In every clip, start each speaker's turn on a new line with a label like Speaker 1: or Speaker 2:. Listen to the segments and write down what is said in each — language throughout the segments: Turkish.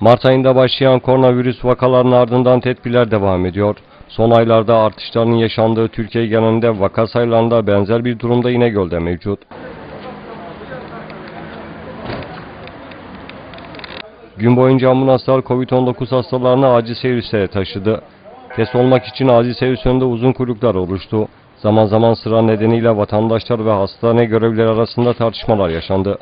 Speaker 1: Mart ayında başlayan koronavirüs vakalarının ardından tedbirler devam ediyor. Son aylarda artışların yaşandığı Türkiye genelinde vaka sayılarında benzer bir durumda İnegöl'de mevcut. Gün boyunca ambulanslar COVID-19 hastalarını acil servislere taşıdı. Test olmak için acil servis önünde uzun kuyruklar oluştu. Zaman zaman sıra nedeniyle vatandaşlar ve hastane görevlileri arasında tartışmalar yaşandı.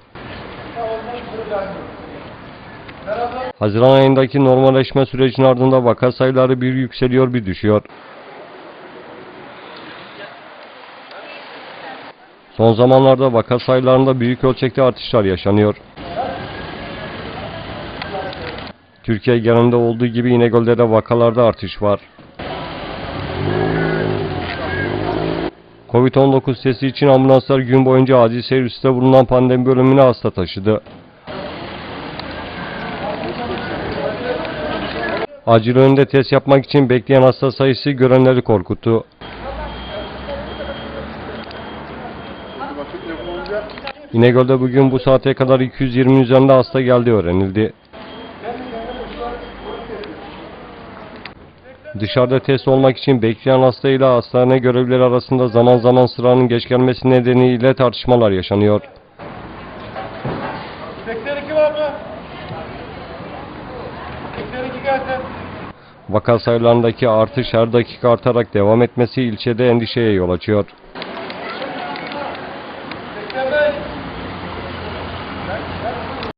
Speaker 1: Haziran ayındaki normalleşme sürecinin ardında vaka sayıları bir yükseliyor bir düşüyor. Son zamanlarda vaka sayılarında büyük ölçekte artışlar yaşanıyor. Türkiye genelinde olduğu gibi İnegöl'de de vakalarda artış var. Covid-19 testi için ambulanslar gün boyunca acil serviste bulunan pandemi bölümüne hasta taşıdı. Acil önünde test yapmak için bekleyen hasta sayısı görenleri korkuttu. İnegöl'de bugün bu saate kadar 220 üzerinde hasta geldiği öğrenildi. Dışarıda test olmak için bekleyen hasta ile hastane görevlileri arasında zaman zaman sıranın geç gelmesi nedeniyle tartışmalar yaşanıyor.
Speaker 2: 82 var mı?
Speaker 1: Vaka sayılarındaki artış her dakika artarak devam etmesi ilçede endişeye yol açıyor. Beklemeyin.